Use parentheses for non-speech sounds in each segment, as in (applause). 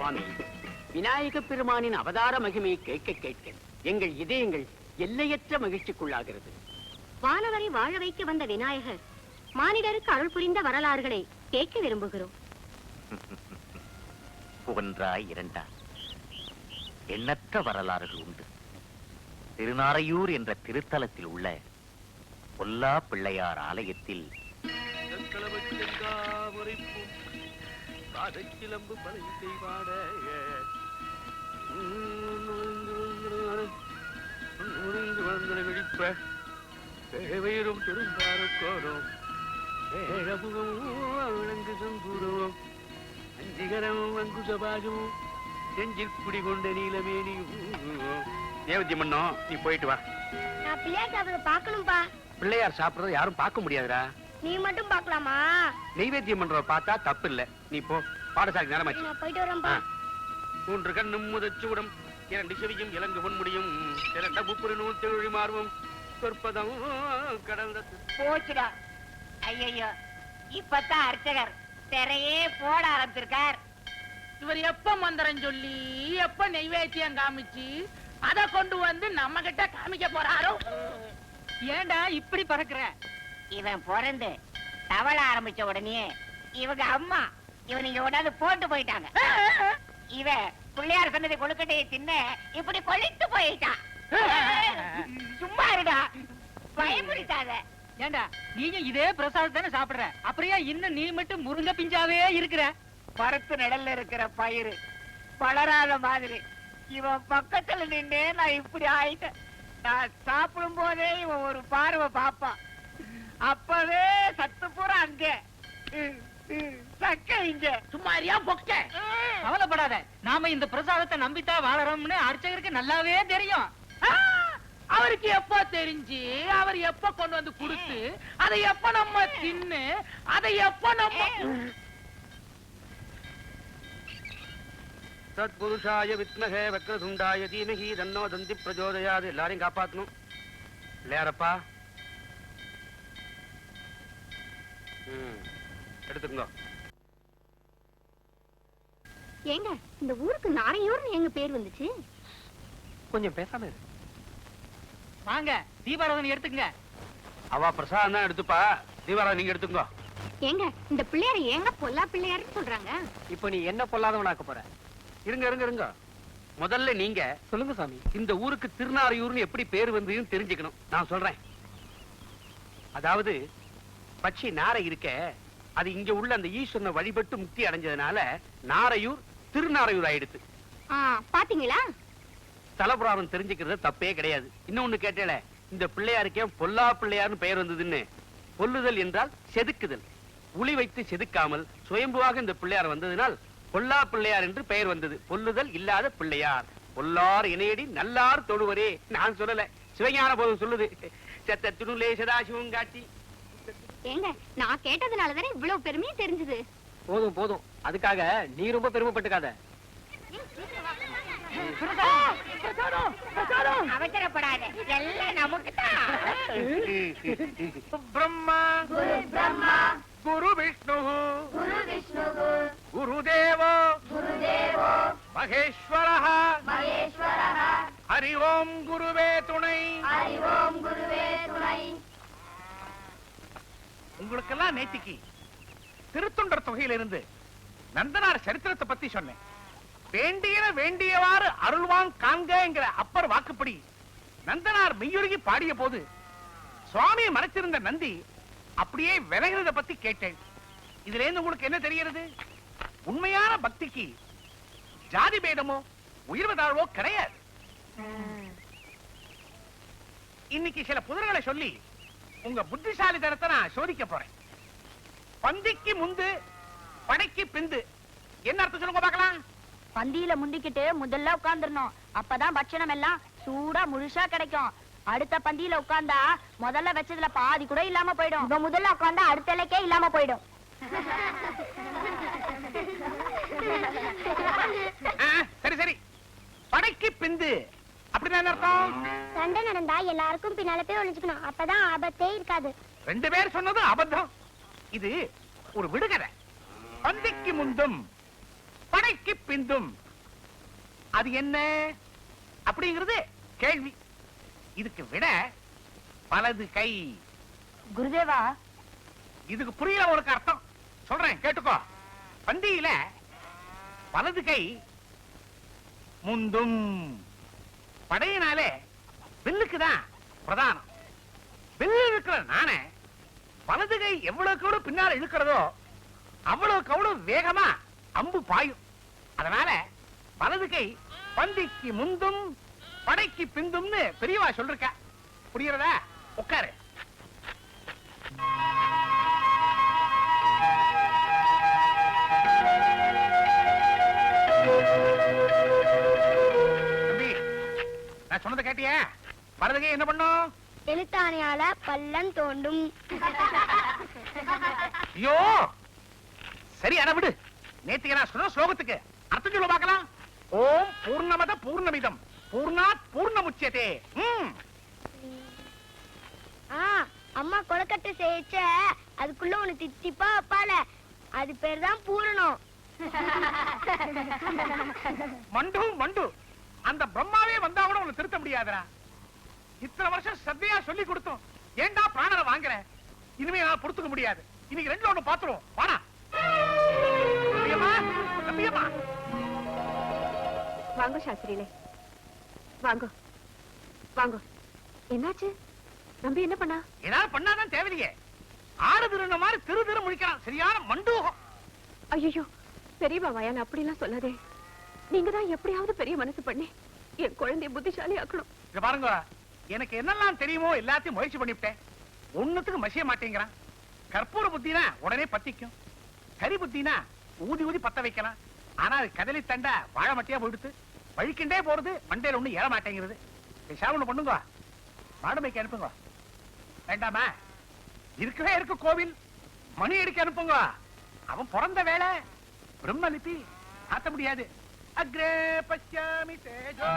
சுவாமி. விநாயக பெருமானின் அவதார மகிமையை கேட்க கேட்க எங்கள் இதயங்கள் எல்லையற்ற மகிழ்ச்சிக்குள்ளாகிறது. வானவரை வாழ வைக்க வந்த விநாயகர் மானிடருக்கு அருள் புரிந்த வரலாறுகளை கேட்க விரும்புகிறோம். (laughs) ஒன்றா இரண்டா. எண்ணற்ற வரலாறுகள் உண்டு. திருநாரையூர் என்ற திருத்தலத்தில் உள்ள பொல்லா பிள்ளையார் ஆலயத்தில் சிலம்பு பலை செய்வாட வெடிப்ப. தேவையரும் பெருந்தாருக்கோரும் ஏழமுகமும் விளங்கு சம்பூரமும் அஞ்சிகரமும் அங்குசபாகமும் செஞ்சில் குடிகொண்ட நீலமேனியும் தேவதி மன்னோ நீ போயிட்டு வா. நான் பிள்ளையார் சாப்பிட பார்க்கணும்பா. பிள்ளையார் சாப்பிடுறத யாரும் பார்க்க முடியாதுடா. நீ மட்டும் பார்க்கலாமா? நெய்வேத்தியம் பண்றத பார்த்தா தப்பு இல்ல நீ போ. பாடசாலை நேரமாச்சு. நான் போயிட்டு வரேன்பா மூன்று கண்ணும் முதச்சூடம் இரண்டு செவியும் இலங்கு பொன்முடியும் இரண்ட முப்புரி நூல் தெழுழி மார்பும் சொற்பதம் கடந்த போச்சுடா. ஐயோ இப்பதான் அர்ச்சகர் திரையே போட ஆரம்பிச்சிருக்கார். இவர் எப்ப மந்திரம் சொல்லி எப்ப நெய்வேத்தியம் காமிச்சு அத கொண்டு வந்து நம்ம கிட்ட காமிக்க போறாரோ? ஏன்டா இப்படி பறக்குற? இவன் பிறந்து தவள ஆரம்பிச்ச உடனே இவங்க அம்மா இவன் இங்க உடனே போட்டு போயிட்டாங்க. இவன் பிள்ளையார் சொன்னதை கொழுக்கட்டையை தின்ன இப்படி கொளித்து போயிட்டான் சும்மா இருடா. பயமுடித்தாத ஏன்டா நீயும் இதே பிரசாதம் தானே சாப்பிடுற? அப்படியே இன்னும் நீ மட்டும் முருங்க பிஞ்சாவே இருக்கிற? பருத்து நிழல்ல இருக்கிற பயிறு. வளராத மாதிரி. இவன் பக்கத்துல நின்னே நான் இப்படி ஆயிட்டேன். நான் சாப்பிடும் போதே இவன் ஒரு பார்வை பாப்பான் அப்பவே சத்து பூரா அங்க. சக்க இங்க. சும்மாரியா பொக்க? கவலைப்படாத. நாம இந்த பிரசாதத்தை நம்பித்தான் வாழறோம்னு அர்ச்சகருக்கு நல்லாவே தெரியும். அவருக்கு எப்ப தெரிஞ்சு அவர் எப்ப கொண்டு வந்து கொடுத்து அதை எப்ப நம்ம தின்னு அதை எப்ப நம்ம சத்புருஷாய வித்மகே வக்ரதுண்டாய தீமகி தன்னோ தந்தி பிரஜோதயாது. எல்லாரையும் காப்பாத்தணும். இல்லையாரப்பா ம், எடுத்துக்கோ. ஏங்க இந்த ஊருக்கு நாரையூர்னு எங்க பேர் வந்துச்சு? கொஞ்சம் பேசாம இரு. வாங்க தீபாராதனை எடுத்துக்கங்க. அவ பிரசாதம் தான் எடுத்துப்பா. தீபாரா நீங்க எடுத்துக்கோ. ஏங்க இந்த பிள்ளையார ஏங்க பொல்லா பிள்ளையார்னு சொல்றாங்க? இப்போ நீ என்ன பொல்லாதவனாக்க போற? இருங்க இருங்க இருங்க. முதல்ல நீங்க சொல்லுங்க சாமி. இந்த ஊருக்கு திருநாரையூர்னு எப்படி பேர் வந்ததுன்னு தெரிஞ்சுக்கணும். நான் சொல்றேன். அதாவது பச்சை நாரை இருக்க அது இங்க உள்ள அந்த ஈஸ்வரனை வழிபட்டு முக்தி அடைஞ்சதுனால நாரையூர் திருநாரையூர் ஆயிடுத்து. பாத்தீங்களா? தலபுராணம் தெரிஞ்சுக்கிறது தப்பே கிடையாது. இன்னொன்னு கேட்டேல இந்த பிள்ளையாருக்கே பொல்லா பிள்ளையார்னு பெயர் வந்ததுன்னு. கொல்லுதல் என்றால் செதுக்குதல். உளி வைத்து செதுக்காமல் சுயம்புவாக இந்த பிள்ளையார் வந்ததினால் பொல்லா பிள்ளையார் என்று பெயர் வந்தது. பொல்லுதல் இல்லாத பிள்ளையார். பொல்லார் இணையடி நல்லார் தொழுவரே. நான் சொல்லல. சிவஞான போதும் சொல்லுது. செத்த துணுலே சதாசிவம் காட்டி. ஏங்க நான் கேட்டதுனால தானே இவ்வளவு பெருமையா தெரிஞ்சது. போதும் போதும். அதுக்காக நீ ரொம்ப பெருமைப்பட்டுக்காத. அவசரப்படாத. எல்லாம் நமக்கு பிரம்மா குரு விஷ்ணு. குருதேவோ. மகேஸ்வர ஹரி ஓம் குருவே துணை. உங்களுக்கெல்லாம் நேத்திக்கு திருத்தொண்டர் தொகையிலிருந்து நந்தனார் சரித்திரத்தை பத்தி சொன்னேன். வேண்டியன வேண்டியவாறு அருள்வான் காண்கங்கிற அப்பர் வாக்குப்படி நந்தனார் மெய்யுருகி பாடிய போது சுவாமியை மறைச்சிருந்த நந்தி அப்படியே விலகிறத பத்தி கேட்டேன். இதுல இருந்து உங்களுக்கு என்ன தெரிகிறது? உண்மையான பக்திக்கு ஜாதி பேதமோ உயர்வு தாழ்வோ கிடையாது இன்னைக்கு சில புதர்களை சொல்லி உங்க புத்திசாலித்தனத்தை நான் சோதிக்க போறேன். பந்திக்கு முந்து படைக்கு பிந்து. என்ன அர்த்தம் சொல்லுங்க பார்க்கலாம்? பந்தியில முந்திக்கிட்டு முதல்ல உட்கார்ந்துடணும். அப்பதான் பட்சணம் எல்லாம் சூடா முழுசா கிடைக்கும். அடுத்த பந்தியில உட்கார்ந்தா முதல்ல வச்சதுல பாதி கூட இல்லாம போயிடும். இப்ப முதல்ல உட்கார்ந்தா அடுத்த இலைக்கே இல்லாம போயிடும். ஆ, சரி சரி. படைக்கு பிந்து. அப்படின்னா என்ன அர்த்தம்? சண்டை நடந்தா எல்லாருக்கும் பின்னால போய் ஒளிஞ்சுக்கணும். அப்பதான் ஆபத்தே இருக்காது. ரெண்டு பேர் சொன்னது அபத்தம். இது ஒரு விடுகதை. பந்திக்கு முந்தும் படைக்கு பிந்தும். அது என்ன? அப்படிங்கிறது கேள்வி. இதுக்கு விட வலது கை. குருதேவா? இதுக்கு புரியல உனக்கு அர்த்தம். சொல்றேன் கேட்டுக்கோ. பந்தியில வலது கை முந்தும். படையினாலே வில்லுக்குதான் பிரதானம். வில்லு இருக்கிற நானே வலது கை எவ்வளவுக்கு எவ்வளவு பின்னால இழுக்கிறதோ அவ்வளவுக்கு அவ்வளவு வேகமா அம்பு பாயும். அதனால வலது கை பந்திக்கு முந்தும் படைக்கு பிந்தும்னு பெரியவா சொல்லிருக்க. புரியுறதா உட்காரு. வலது கை என்ன பண்ணும்? எழுத்தாணையால பள்ளம் தோண்டும். ஐயோ! சரி அட விடு. நேத்துக்கு நான் சொன்ன ஸ்லோகத்துக்கு அர்த்தம் சொல்ல பார்க்கலாம். ஓம் பூர்ணமத பூர்ணமிதம். பூர்ணாத் பூர்ணமுச்சியதே ம். ஆ அம்மா கொலக்கட்டை செய்யச்ச அதுக்குள்ள ஒண்ணு தித்திப்பா வைப்பால அது பேர் தான் பூரணம். மண்டு மண்டு. அந்த பிரம்மாவே வந்தா கூட உன்னை திருத்த முடியாதுடா. இத்தனை வருஷம் சத்தையா சொல்லி கொடுத்தோம். ஏன்டா பிராணனை வாங்குற? இனிமே நான் பொறுத்துக்க முடியாது. இன்னைக்கு ரெண்டுல ஒண்ணு பாத்துருவோம். வாடா. வாங்க சாஸ்திரியிலே வாங்க. வாங்க. என்னாச்சு? நம்பி என்ன பண்ணா? ஏதாவது பண்ணாதான் தேவையில்லையே. ஆறு திருந்த மாதிரி திரு திரு முழிக்கிறான். சரியான மண்டூகம். ஐயோ பெரியவா வயான் அப்படிலாம் சொல்லாதே. நீங்க தான் எப்படியாவது பெரிய மனசு பண்ணி என் குழந்தைய புத்திசாலி ஆக்கணும் பாருங்க. எனக்கு என்னெல்லாம் தெரியுமோ எல்லாத்தையும் முயற்சி பண்ணிவிட்டேன். ஒன்னுத்துக்கு மசிய மாட்டேங்கிறான். கற்பூர புத்தினா உடனே பத்திக்கும். கரி புத்தினா ஊதி ஊதி பத்த வைக்கலாம். ஆனா அது கதலி தண்டா வாழை மட்டியா போயிடுத்து. வழிக்கின்றே போறது மண்டையில ஒண்ணு ஏற மாட்டேங்கிறது. பேசாம ஒண்ணு பண்ணுங்க. மாடமைக்கு அனுப்புங்க. வேண்டாமா? இருக்கவே இருக்கு கோவில். மணி அடிக்க அனுப்புங்க. அவன் பிறந்த வேலை பிரம்மலிப்பி ஆத்த முடியாது. அக்ரே பச்சாமி தேஜோ.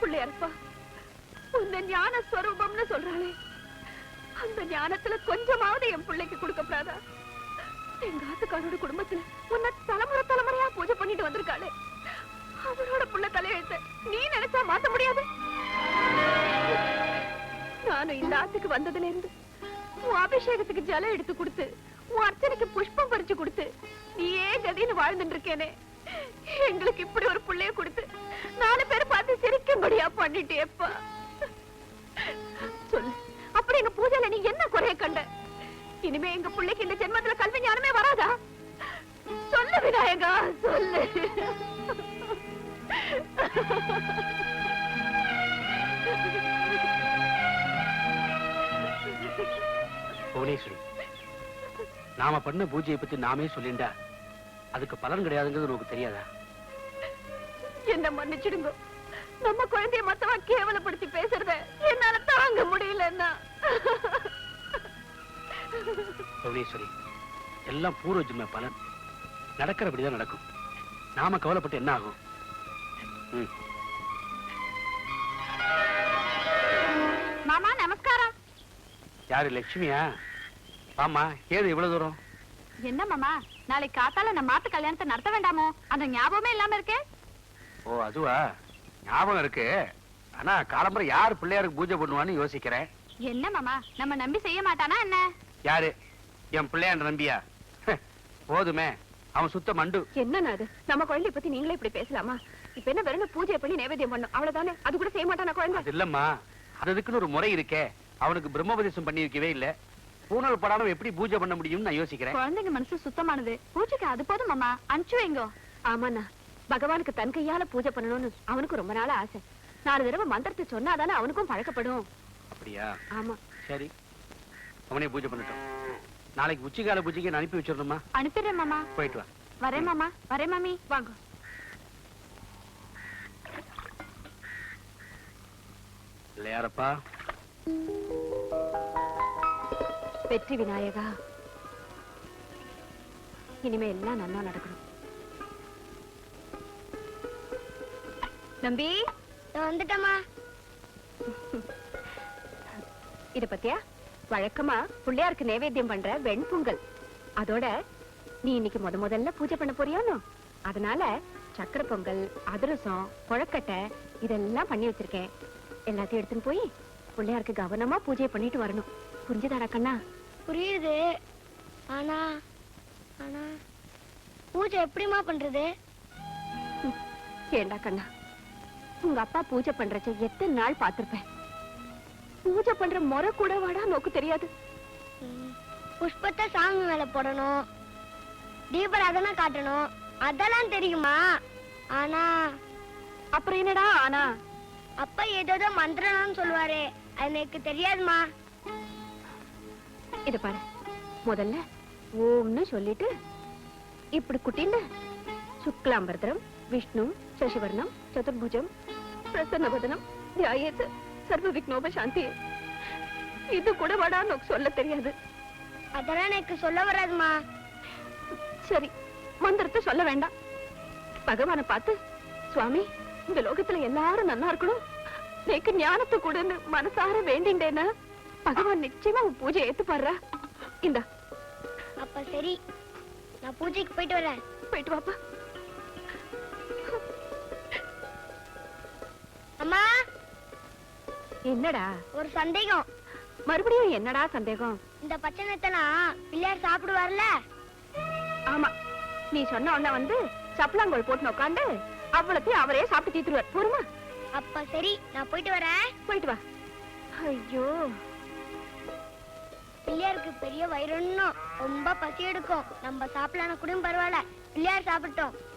பிள்ளையாரப்பா உந்த ஞான ஸ்வரூபம்னு சொல்றாளே. அந்த ஞானத்துல கொஞ்சமாவது என் பிள்ளைக்கு கொடுக்கப்படாதா எங்க ஆத்துக்காரோட குடும்பத்துல உன்னை தலைமுறை தலைமுறையா பூஜை பண்ணிட்டு வந்திருக்காளே. அவரோட புள்ள தலையெழுத்த நீ நினைச்சா மாத்த முடியாது? நானும் இந்த ஆத்துக்கு வந்ததுல இருந்து உன் அபிஷேகத்துக்கு ஜலம் எடுத்து கொடுத்து உன் அர்ச்சனைக்கு புஷ்பம் பறிச்சு கொடுத்து ஏன் கதின்னு வாழ்ந்துட்டு இருக்கேனே எங்களுக்கு இப்படி ஒரு புள்ளைய கொடுத்து நாலு பேர் பார்த்து சிரிக்கும்படியா பண்ணிட்டேப்பா. சொல்லு அப்படி எங்க பூஜையில நீ என்ன குறைய கண்ட? இனிமே எங்க பிள்ளைக்கு இந்த ஜென்மத்துல கல்வி ஞானமே வராதா? சொல்லு விநாயகா சொல்லு. புவனேஸ்வரி. நாம பண்ண பூஜையை பத்தி நாமே சொல்லிண்டா அதுக்கு பலன் கிடையாதுங்கிறது உனக்கு தெரியாதா? என்ன மன்னிச்சிடுங்க. நம்ம குழந்தைய மத்தவா கேவலப்படுத்தி பேசுறத என்னால தாங்க முடியலன்னா. புவனேஸ்வரி எல்லாம் பூர்வ ஜென்ம பலன். நடக்கிறபடிதான் நடக்கும். நாம கவலைப்பட்டு என்ன ஆகும்? ம். யாரு லட்சுமியா? ஆமா ஏது இவ்வளவு தூரம்? என்ன மாமா நாளைக்கு காத்தால நம்ம மாத்து கல்யாணத்தை நடத்த வேண்டாமோ? அந்த ஞாபகமே இல்லாம இருக்கே. ஓ அதுவா? ஞாபகம் இருக்கு. ஆனா காலம்பரை யார் பிள்ளையாருக்கு பூஜை பண்ணுவான்னு யோசிக்கிறேன். என்ன மாமா நம்ம நம்பி செய்ய மாட்டானா என்ன? யாரு? என் பிள்ளையாண்ட நம்பியா? போதுமே. அவன் சுத்த மண்டு. என்னன்னா அது? நம்ம குழந்தைய பத்தி நீங்களே இப்படி பேசலாமா? இப்ப என்ன வெறும் பூஜை பண்ணி நைவேத்தியம் பண்ணும்? அவ்வளவுதானே? அது கூட செய்ய மாட்டானா குழந்தை? அது இல்லம்மா. அது அதுக்குன்னு ஒரு முறை இருக்கே. அவனுக்கு பிரம்மோபதேசம் பண்ணி வைக்கவே இல்ல. பூனல் படாம எப்படி பூஜை பண்ண முடியும்னு நான் யோசிக்கிறேன். குழந்தைங்க மனசு சுத்தமானது. பூஜைக்கு அது போதும் மாமா. அனுப்பிச்சு வைங்கோ. ஆமாண்ணா. பகவானுக்கு தன் கையால பூஜை பண்ணணும்னு அவனுக்கு ரொம்ப நாள் ஆசை. நாலு தடவை மந்திரத்தை சொன்னாதானே அவனுக்கும் பழக்கப்படும் அப்படியா? ஆமா. சரி. அவனே பூஜை பண்ணட்டும். நாளைக்கு உச்சிகால பூஜைக்கு நான் அனுப்பி வச்சிடணுமா? அனுப்பிடுறேன் மாமா. போயிட்டு வா. வரேன் மாமா. வரேன் மாமி. வாங்க. இல்லையாரப்பா வெற்றி விநாயகா. இனிமே எல்லாம் நல்லா நடக்கணும். நம்பி வந்துட்டமா இத பத்தியா? வழக்கமா பிள்ளையாருக்கு நைவேத்தியம் பண்ற வெண்பொங்கல் அதோட நீ இன்னைக்கு முத முதல்ல பூஜை பண்ண போறியானோ? அதனால சக்கரை பொங்கல் அதிரசம் கொழக்கட்டை இதெல்லாம் பண்ணி வச்சிருக்கேன். எல்லாத்தையும் எடுத்துன்னு போய் பிள்ளையாருக்கு கவனமா பூஜை பண்ணிட்டு வரணும். புரிஞ்சுதாடா கண்ணா? புரியுது. ஆனா ஆனா பூஜை எப்படிமா பண்றது? ஏண்டா கண்ணா உங்க அப்பா பூஜை பண்றச்ச எத்தனை நாள் பார்த்திருப்பேன். பூஜை பண்ற முறை கூட வாடா நோக்கு தெரியாது. புஷ்பத்தை சாமி மேல போடணும். தீபராதனை காட்டணும். அதெல்லாம் தெரியுமா? ஆனா அப்புறம் என்னடா ஆனா? அப்பா ஏதோ மந்திரம்னு சொல்லுவாரு. அது எனக்கு தெரியாதுமா இத பாரு. முதல்ல ஓம்னு சொல்லிட்டு இப்படி குட்டின்னு சுக்லாம்பரதரம் விஷ்ணு சசிவர்ணம் சதுர்புஜம் பிரசன்னவதனம் தியாயத்து சர்வ விக்னோப சாந்தி. இது கூட வடா நோக்கு சொல்ல தெரியாது. அதெல்லாம் எனக்கு சொல்ல வராதுமா. சரி மந்திரத்தை சொல்ல வேண்டாம். பகவானை பார்த்து சுவாமி இந்த லோகத்துல எல்லாரும் நல்லா இருக்கணும். எனக்கு ஞானத்தை கொடுன்னு மனசார வேண்டிண்டேன்னா பகவான் நிச்சயமா உன் பூஜை ஏத்துப்பாடுறா இந்தா. அப்ப சரி. நான் பூஜைக்கு போயிட்டு வரேன். போயிட்டு வாப்பா. அம்மா. என்னடா? ஒரு சந்தேகம். மறுபடியும் என்னடா சந்தேகம்? இந்த பச்சை நெத்தெல்லாம் பிள்ளையார் சாப்பிடுவார்ல? ஆமா. நீ சொன்ன உடனே வந்து சப்பலாங்கோல் போட்டு உட்காந்து அவ்வளத்தையும் அவரே சாப்பிட்டு தீத்துருவார். போருமா அப்ப சரி. நான் போயிட்டு வரேன். போயிட்டு வா. ஐயோ. பிள்ளையாருக்கு பெரிய வயிறுன்னு ரொம்ப பசி எடுக்கும். நம்ம சாப்பிடலாம் கூட பரவாயில்ல. பிள்ளையார் சாப்பிட்டோம்.